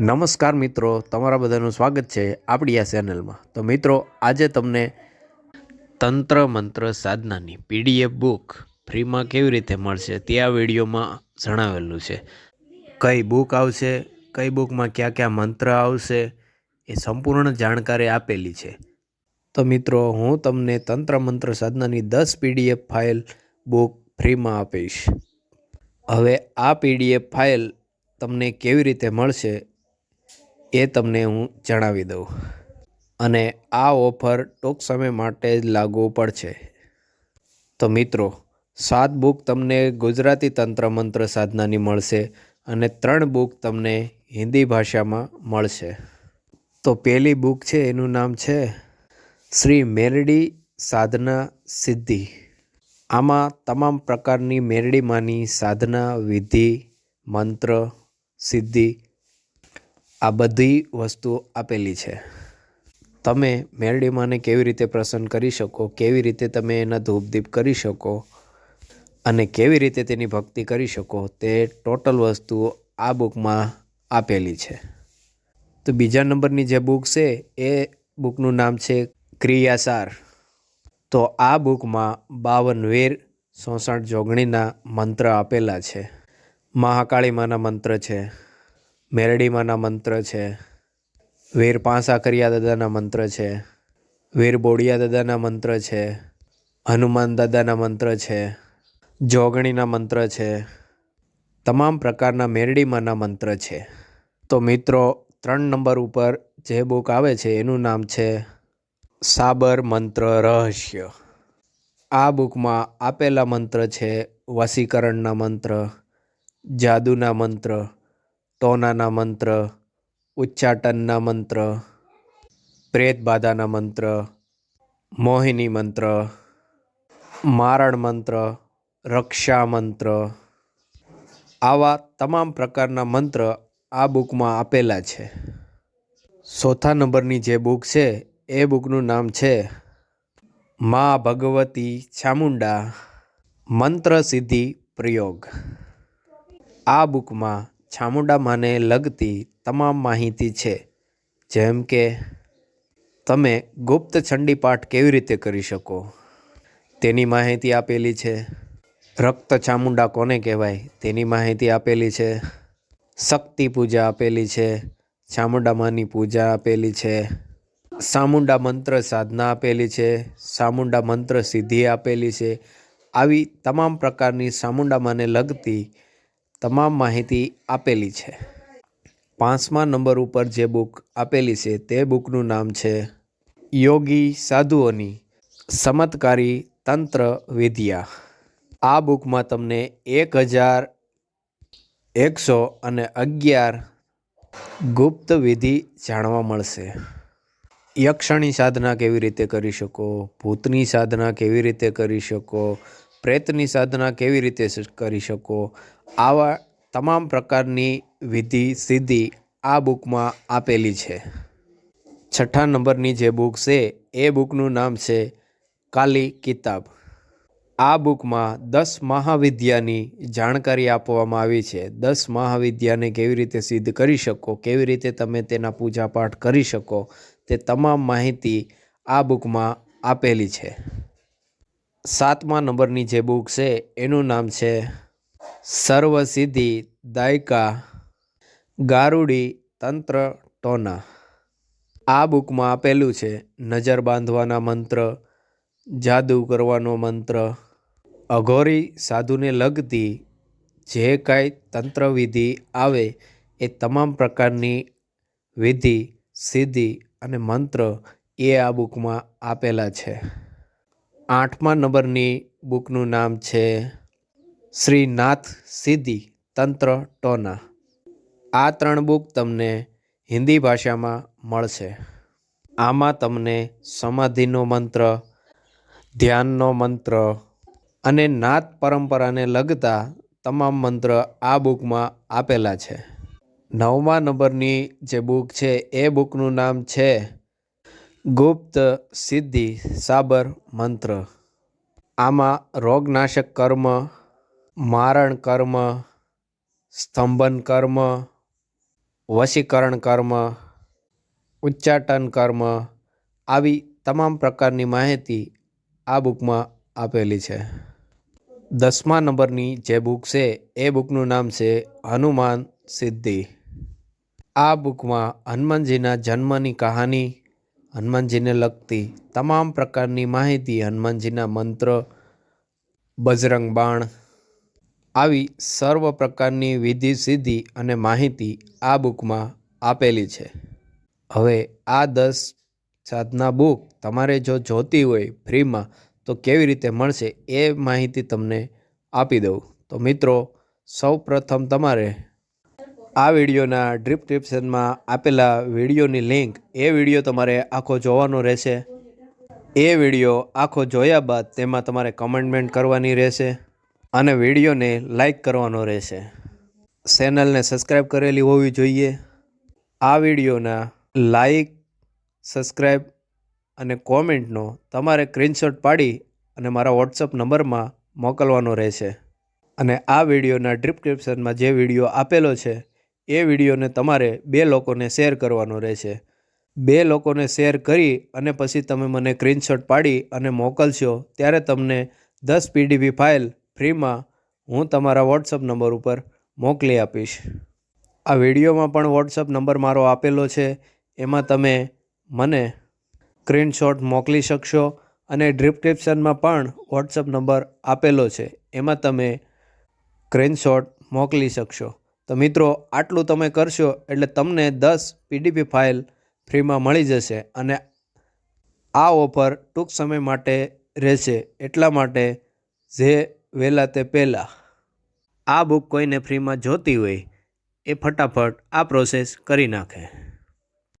નમસ્કાર મિત્રો, તમારા બધાનું સ્વાગત છે આપણી આ ચેનલમાં. તો મિત્રો, આજે તમને તંત્ર મંત્ર સાધનાની પીડીએફ બુક ફ્રીમાં કેવી રીતે મળશે તે આ વિડીયોમાં જણાવેલું છે. કઈ બુક આવશે, કઈ બુકમાં કયા કયા મંત્ર આવશે, એ સંપૂર્ણ જાણકારી આપેલી છે. તો મિત્રો, હું તમને તંત્ર મંત્ર સાધનાની દસ પીડીએફ ફાઇલ બુક ફ્રીમાં આપીશ. હવે આ પીડીએફ ફાઇલ તમને કેવી રીતે મળશે એ તમને હું જણાવી દઉં. અને આ ઓફર ટૂંક સમય માટે જ લાગુ પડશે. તો મિત્રો, સાત બુક તમને ગુજરાતી તંત્ર મંત્ર સાધનાની મળશે અને ત્રણ બુક તમને હિન્દી ભાષામાં મળશે. તો પહેલી બુક છે, એનું નામ છે શ્રી મેરડી સાધના સિદ્ધિ. આમાં તમામ પ્રકારની મેરડીમાંની સાધના, વિધિ, મંત્ર, સિદ્ધિ આ બધી વસ્તુઓ આપેલી છે. તમે મેરડીમાંને કેવી રીતે પ્રસન્ન કરી શકો, કેવી રીતે તમે એના ધૂપદીપ કરી શકો અને કેવી રીતે તેની ભક્તિ કરી શકો, તે ટોટલ વસ્તુઓ આ બુકમાં આપેલી છે. તો બીજા નંબરની જે બુક છે, એ બુકનું નામ છે ક્રિયાસાર. તો આ બુકમાં બાવન વેર સોસઠ જોગણીના મંત્ર આપેલા છે. મહાકાળીમાના મંત્ર છે. મેરડીમાના મંત્ર છે. વીર પાંસા કરિયા દાદાના મંત્ર છે. વીર બોડિયા દાદાના મંત્ર છે. હનુમાન દાદાના મંત્ર છે. જોગણીના મંત્ર છે. તમામ પ્રકારના મેરડીમાના મંત્ર છે. તો મિત્રો, ત્રણ નંબર ઉપર જે બુક આવે છે, એનું નામ છે સાબર મંત્ર રહસ્ય. આ બુકમાં આપેલા મંત્ર છે વસીકરણના મંત્ર, જાદુના મંત્ર ટોનાના મંત્ર, ઉચ્ચાટનના મંત્ર પ્રેત બાધાના મંત્ર, મોહિની મંત્ર, મારણ મંત્ર, રક્ષા મંત્ર. આવા તમામ પ્રકારના મંત્ર આ બુકમાં આપેલા છે. ચોથા નંબરની જે બુક છે, એ બુકનું નામ છે, મા ભગવતી ચામુંડા, મંત્ર સિદ્ધિ પ્રયોગ. આ બુકમાં ચામુંડા માને લગતી તમામ માહિતી છે. જેમ કે, તમે ગુપ્ત ચંડી પાઠ કેવી રીતે કરી શકો? તેની માહિતી આપેલી છે. રક્ત ચામુંડા કોને કહેવાય? તેની માહિતી આપેલી છે. શક્તિ પૂજા આપેલી છે. ચામુંડામાની પૂજા આપેલી છે. સામુંડા મંત્ર સાધના આપેલી છે. સામુંડા મંત્ર સિદ્ધિ આપેલી છે. આવી તમામ પ્રકારની સામુંડામાને લગતી તમામ માહિતી આપેલી છે. પાંચમા નંબર ઉપર જે બુક આપેલી છે તે બુકનું નામ છે યોગી સાધુઓની ચમત્કારી તંત્ર વિદ્યા. આ બુકમાં તમને એક હજાર એકસો અને અગિયાર ગુપ્ત વિધિ જાણવા મળશે. યક્ષણી સાધના કેવી રીતે કરી શકો? ભૂતની સાધના કેવી રીતે કરી શકો? પ્રેતની સાધના કેવી રીતે કરી શકો? આવા તમામ પ્રકારની વિધિ સિદ્ધિ આ બુકમાં આપેલી છે. છઠ્ઠા નંબરની જે બુક છે, એ બુકનું નામ છે કાલી કિતાબ. આ બુકમાં દસ મહાવિદ્યાની જાણકારી આપવામાં આવી છે. દસ મહાવિદ્યાને કેવી રીતે સિદ્ધ કરી શકો, કેવી રીતે તમે તેના પૂજાપાઠ કરી શકો, તે તમામ માહિતી આ બુકમાં આપેલી છે. સાતમા નંબરની જે બુક છે, એનું નામ છે સર્વસિદ્ધિ દાયકા ગારુડી તંત્ર ટોના. આ બુકમાં આપેલું છે, નજર બાંધવાના મંત્ર, જાદુ કરવાનો મંત્ર, અઘોરી સાધુને લગતી જે કાંઈ તંત્રવિધિ આવે, એ તમામ પ્રકારની વિધિ, સિદ્ધિ અને મંત્ર એ આ બુકમાં આપેલા છે. આઠમા નંબરની બુકનું નામ છે શ્રીનાથ સિદ્ધિ તંત્ર ટોના. આ ત્રણ બુક તમને હિન્દી ભાષામાં મળશે. આમાં તમને સમાધિનો મંત્ર, ધ્યાનનો મંત્ર અને નાથ પરંપરાને લગતા તમામ મંત્ર આ બુકમાં આપેલા છે. નવમા નંબરની જે બુક છે એ બુકનું નામ છે ગુપ્ત સિદ્ધિ સાબર મંત્ર. આમાં રોગનાશક કર્મ, મારણ કર્મ, સ્તંભન કર્મ, વશીકરણ કર્મ, ઉચ્ચાટન કર્મ આવી તમામ પ્રકારની માહિતી આ બુકમાં આપેલી છે. દસમા નંબરની જે બુક છે, એ બુકનું નામ છે હનુમાન સિદ્ધિ. આ બુકમાં હનુમાનજીના જન્મની કહાની હનુમાનજીને લગતી તમામ પ્રકારની માહિતી હનુમાનજીના મંત્ર, બજરંગ બાણ આવી સર્વ પ્રકારની વિધિ સિદ્ધિ અને માહિતી આ બુકમાં આપેલી છે. હવે આ દસ સાધના બુક તમારે જો જોતી હોય ફ્રીમાં, તો કેવી રીતે મળશે એ માહિતી તમને આપી દઉં. તો મિત્રો સૌ પ્રથમ તમારે આ વિડીયોના ડિસ્ક્રિપ્શનમાં આપેલા વિડીયોની લિંક એ વીડિયો તમારે આખો જોવાનો રહેશે. એ વીડિયો આખો જોયા બાદ તેમાં તમારે કમેન્ટમેન્ટ કરવાની રહેશે અને વિડીયોને લાઈક કરવાનો રહેશે. ચેનલને સબસ્ક્રાઈબ કરેલી હોવી જોઈએ. આ વિડીયોના લાઈક સબસ્ક્રાઈબ અને કોમેન્ટનો તમારે સ્ક્રીનશોટ પાડી અને મારા વોટ્સઅપ નંબરમાં મોકલવાનો રહેશે. અને આ વિડીયોના ડિસ્ક્રિપ્શનમાં જે વીડિયો આપેલો છે એ વિડીયોને તમારે બે લોકોને શેર કરવાનો રહેશે. બે લોકોને શેર કરી અને પછી તમે મને સ્ક્રીનશોટ પાડી અને મોકલશો, ત્યારે તમને દસ પીડીબી ફાઇલ ફ્રીમાં હું તમારા વોટ્સઅપ નંબર ઉપર મોકલી આપીશ. આ વિડીયોમાં પણ વોટ્સઅપ નંબર મારો આપેલો છે, એમાં તમે મને સ્ક્રીનશોટ મોકલી શકશો અને ડિસ્ક્રિપ્શનમાં પણ વોટ્સઅપ નંબર આપેલો છે, એમાં તમે સ્ક્રીનશોટ મોકલી શકશો. તો મિત્રો, આટલું તમે કરશો એટલે તમને દસ પીડીપી ફાઇલ ફ્રીમાં મળી જશે અને આ ઓફર ટૂંક સમય માટે રહેશે. એટલા માટે જે વહેલા તે પહેલાં. આ બુક કોઈને ફ્રીમાં જોતી હોય એ ફટાફટ આ પ્રોસેસ કરી નાખે.